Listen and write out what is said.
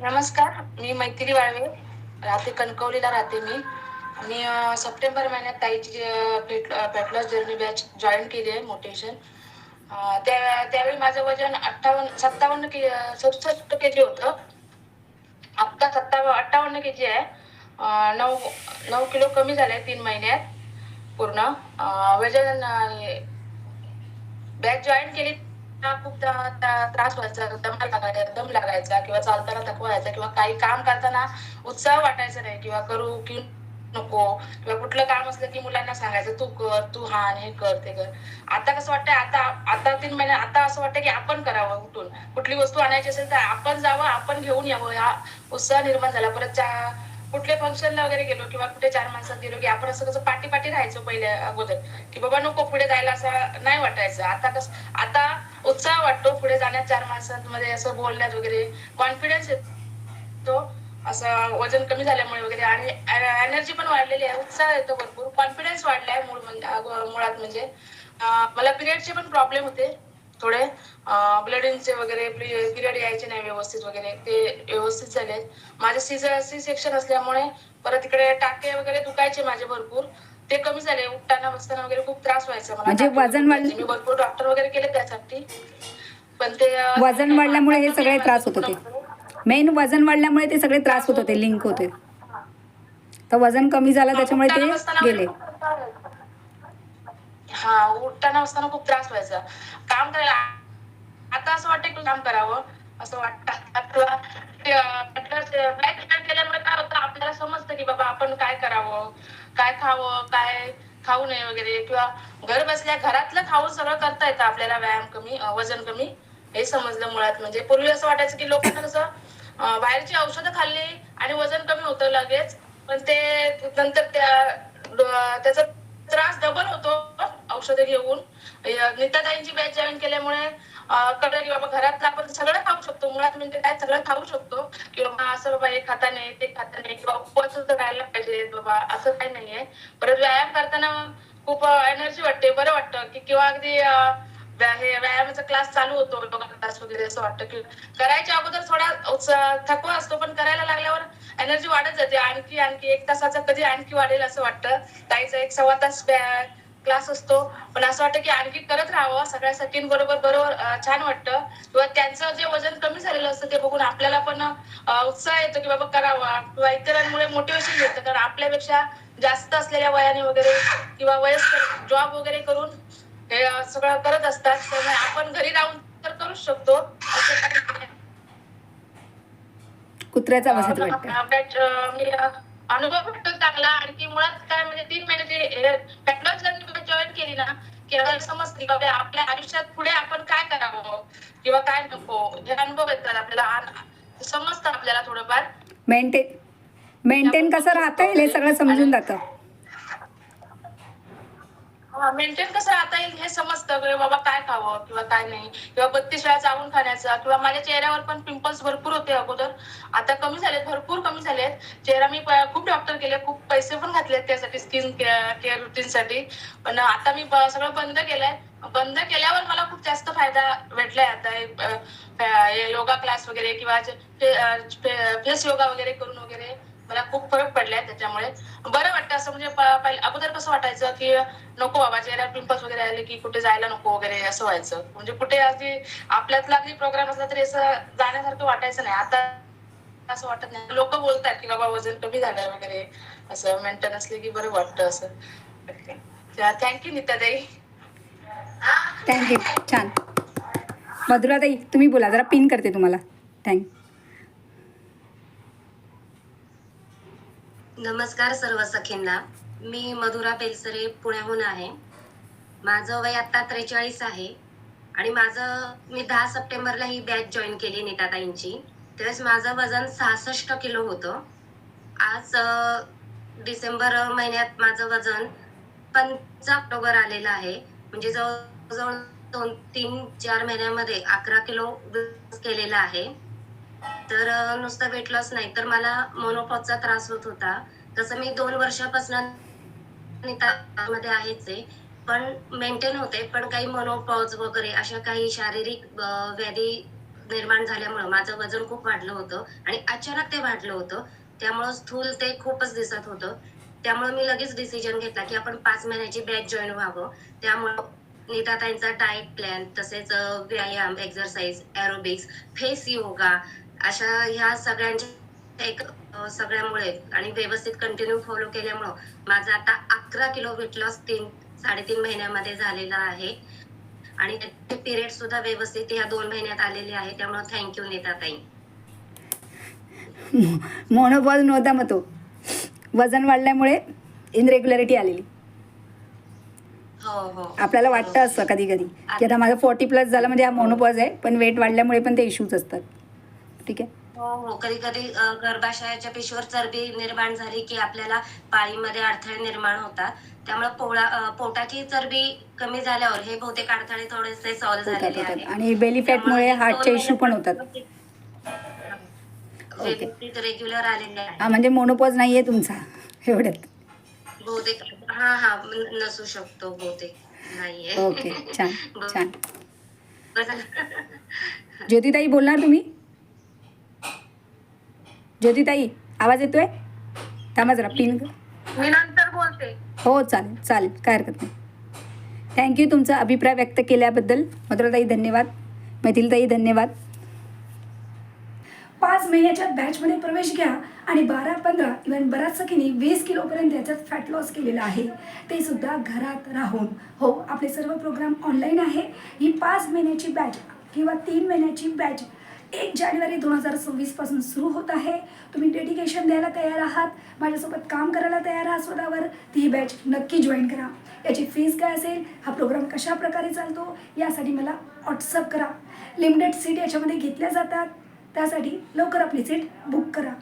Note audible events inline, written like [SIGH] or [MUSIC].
नमस्कार मी मैत्री वाळवे. राहते कणकवलीला राहते मी. आणि सप्टेंबर महिन्यात ताईची fat loss journey batch join केली आहे मोटिवेशन. त्या त्यावेळी माझं वजन अठ्ठावन्न सत्तावन्न के सदुसष्ट के जी होतं. आत्ता सत्तावन्न अठ्ठावन्न के जी आहे. नऊ नऊ किलो कमी झाले तीन महिन्यात पूर्ण. वजन बॅच जॉईन केली. तेव्हा त्रास व्हायचा दम लागायचा दम लागायचा किंवा चालताना थकवा व्हायचा किंवा काही काम करताना उत्साह वाटायचा नाही किंवा करू की नको किंवा कुठलं काम असलं की मुलांना सांगायचं तू कर तू हा हे कर ते कर. आता कसं वाटतंय आता आता तीन महिने आता असं वाटतं की आपण करावं उठून. कुठली वस्तू आणायची असेल तर आपण जावं आपण घेऊन यावं. हा उत्साह निर्माण झाला. परत चा- कुठल्या फंक्शनला वगैरे गेलो किंवा कुठे चार माणसात गेलो की आपण असं कसं पाठी पाठी राहायचो पहिल्या अगोदर की बाबा नको पुढे जायला असं नाही वाटायचं. आता कसं आता उत्साह वाटतो पुढे जाण्यात चार माणसांमध्ये असं बोलण्यात वगैरे. कॉन्फिडन्स येतो. असं वजन कमी झाल्यामुळे वगैरे आणि एनर्जी पण वाढलेली आहे. उत्साह येतो भरपूर. कॉन्फिडन्स वाढलाय मूळ म्हणजे मुळात म्हणजे. मला पिरियडचे पण प्रॉब्लेम होते थोडे. ब्लडिंगचे वगैरे पिरियड यायचे नाही व्यवस्थित वगैरे. ते व्यवस्थित झाले. माझे सीझर सी सेक्शन असल्यामुळे परत इकडे टाके वगैरे दुखायचे माझे भरपूर. ते कमी झाले उठताना बसताना वगैरे खूप त्रास व्हायचा म्हणजे वजन वाढ- दुखायचे. मी भरपूर डॉक्टर वगैरे केले त्यासाठी. पण ते वजन वाढल्यामुळे हे सगळे त्रास होत होते. मेन वजन वाढल्यामुळे ते सगळे त्रास होत होते लिंक होते. तर वजन कमी झालं त्याच्यामुळे ते गेले. हा उठताना बसताना खूप त्रास व्हायचा. काम करायला आता असं वाटतं की काम करावं असं वाटतं किंवा ते, अं, म्हटलं, बॅग जॉईन केल्यामुळे काय होतं आपल्याला समजतं की बाबा आपण काय करावं काय खावं काय खाऊ नये वगैरे किंवा घर बसल्या घरातलं खाऊन सगळं करता येतं आपल्याला व्यायाम कमी वजन कमी. हे समजलं मुळात. म्हणजे पूर्वी असं वाटायचं की लोकांना कसं बाहेरची औषधं खाल्ली आणि वजन कमी होतं लगेच. पण ते नंतर त्या त्याचा त्रास डबल होतो. औषधं घेऊन निताताईंची बॅच जॉईन केल्यामुळे कळलं की बाबा घरातलं आपण सगळं खाऊ शकतो. मुळात म्हणजे काय? सगळं खाऊ शकतो. की बाबा असं बाबा हे खाता नाही ते खाता नाही किंवा उपवास राहायला पाहिजे बाबा असं काही नाहीये परत व्यायाम करताना खूप एनर्जी वाटते बरं वाटतं. की किंवा अगदी हे व्यायामाचा क्लास चालू होतो तास वगैरे असं वाटतं की करायच्या अगोदर थोडा थकवा असतो पण करायला लागल्यावर एनर्जी वाढत जाते. आणखी आणखी एक तासाचा कधी आणखी वाढेल असं वाटतं. ताईचा एक सव्वा तास क्लास असतो. पण असं वाटतं की आणखी करत राहावं. सगळ्या सखींबरोबर बरोबर अं, छान वाटतं. किंवा त्यांचं जे वजन कमी झालेलं असतं ते बघून आपल्याला पण उत्साह येतो की बाबा करावा. किंवा इतरांमुळे मोटिवेशन येतं कारण आपल्यापेक्षा जास्त असलेल्या वयाने वगैरे किंवा वयस्कर जॉब वगैरे करून हे सगळं करत असतात. त्यामुळे आपण घरी राहून तर करूच शकतो. कुत्र्याचा मी अनुभव भेटतो चांगला. आणखी मुळात काय म्हणजे तीन महिन्याची जॉईन केली ना की आपल्याला समजते की बाबा आपल्या आयुष्यात पुढे आपण काय करावं किंवा काय नको हे अनुभव येतात आपल्याला. समजतं आपल्याला थोडंफार. मेंटेन मेंटेन कसं राहता हे सगळं समजून जातं. मेंटेन कसं राहता येईल हे समजतं की बाबा काय खावं किंवा काय नाही. किंवा बत्तीस वेळा चावून खाण्याचा किंवा माझ्या चेहऱ्यावर पण पिंपल्स भरपूर होते अगोदर. आता कमी झालेत भरपूर कमी झालेत. चेहरा मी खूप डॉक्टर केले खूप पैसे पण घातलेत त्यासाठी स्किन केअर रुटीन साठी. पण आता मी सगळं बंद केलंय. बंद केल्यावर मला खूप जास्त फायदा भेटलाय आता. योगा क्लास वगैरे किंवा फेस योगा वगैरे करून वगैरे. मला खूप फरक पडलाय त्याच्यामुळे. बरं वाटतं असं म्हणजे पहिले- अगोदर कसं वाटायचं की नको बाबा चेहऱ्यावर पिंपल्स वगैरे आले की कुठे जायला नको वगैरे असं व्हायचं. म्हणजे कुठे अगदी आपल्यातला अगदी प्रोग्राम असला तरी असं जाण्यासारखं वाटायचं नाही. आता असं वाटत नाही. लोक बोलतात की बाबा वजन कमी झालं वगैरे. असं मेंटेन असले की बरं वाटतं असं. थँक्यू नीताताई. थँक्यू छान. मधुराताई तुम्ही बोला. जरा पिन करते तुम्हाला. थँक्यू नमस्कार सर्व सखींना. मी मधुरा पेलसरे पुण्याहून आहे. माझं वय आता त्रेचाळीस आहे आणि माझं मी दहा सप्टेंबरला ही बॅच जॉईन केली नीताताईंची. त्यावेळेस माझं वजन सहासष्ट किलो होतं. आज डिसेंबर महिन्यात माझं वजन पंच ऑक्टोबर आलेलं आहे. म्हणजे जवळजवळ दोन तीन चार महिन्यामध्ये अकरा किलो केलेलं केलेला आहे. तर नुसता नुसतं वेट लॉस नाही. तर मला मोनोपॉजचा त्रास होत होता. तसं मी दोन वर्षापासून मध्ये आहेच आहे. पण मेंटेन होते पण काही मोनोपॉज वगैरे अशा काही शारीरिक व्याधी निर्माण झाल्यामुळं माझं वजन खूप वाढलं होतं आणि अचानक ते वाढलं होतं. त्यामुळं स्थूल ते खूपच दिसत होतं. त्यामुळे मी लगेच डिसिजन घेतला की आपण पाच महिन्याची बॅच जॉईन व्हावं. त्यामुळं नीताताईंचा डाएट प्लॅन तसेच व्यायाम एक्झरसाइज एरोबिक्स फेस योगा अशा ह्या सगळ्यांच्या एक सगळ्यामुळे आणि व्यवस्थित कंटिन्यू फॉलो केल्यामुळं माझं आता अकरा किलो वेट लॉस तीन साडेतीन महिन्यामध्ये झालेला आहे. आणि त्याचे पिरियड सुद्धा व्यवस्थित ह्या दोन महिन्यात आलेले आहे त्यामुळे थँक्यू नीताताई. मोनोपॉज नव्हता मग तो. वजन वाढल्यामुळे इनरेग्युलरिटी आलेली. हो हो. आपल्याला वाटतं असं कधी कधी की आता माझं फोर्टी प्लस झालं म्हणजे हा मोनोपॉज आहे पण वेट वाढल्यामुळे पण ते इश्यूज असतात. ठीक आहे? हो हो. कधी कधी गर्भाशयाच्या पिशवीवर चरबी निर्माण झाली की आपल्याला पाळीमध्ये अडथळे निर्माण होतात. त्यामुळे पोळा पोटाची चरबी कमी झाल्यावर हे बहुतेक अडथळे थोडेसे सॉल्व्ह झालेले आहेत. आणि बेली फॅटमुळे हार्टचे इश्यू पण होतात. व्यवस्थित रेग्युलर आलेले आहे हा म्हणजे मोनोपॉज नाही आहे तुमचा एवढ्यात. बहुतेक हा हा नसू शकतो बहुतेक नाहीये. ओके छान [LAUGHS] छान. [LAUGHS] ज्योतिताई बोलणार तुम्ही? ज्योतिताई आवाज येतोय? थांबा जरा पिन मी नंतर बोलते. हो चालेल चालेल काय हरकत नाही. थँक्यू तुमचा अभिप्राय व्यक्त केल्याबद्दल. मधुराताई धन्यवाद. मैथिलताई धन्यवाद. पाच महिन्याच्या बॅचमध्ये प्रवेश घ्या आणि बारा पंधरा इव्हन बऱ्याच सखींनी वीस किलोपर्यंत याच्यात फॅट लॉस केलेला आहे. ते सुद्धा घरात राहून. हो आपले सर्व प्रोग्राम ऑनलाईन आहे. ही पाच महिन्याची बॅच किंवा तीन महिन्याची बॅच एक जानेवारी दोन हजार सव्वीसपासून सुरू होत आहे. तुम्ही डेडिकेशन द्यायला तयार आहात. माझ्यासोबत काम करायला तयार आहात स्वतःवर. ती ही बॅच नक्की जॉईन करा. याची फीज काय असेल? हा प्रोग्राम कशा प्रकारे चालतो? यासाठी मला व्हॉट्सअप करा. लिमिटेड सीट याच्यामध्ये घेतल्या जातात. त्यासाठी लवकर आपली सीट बुक करा.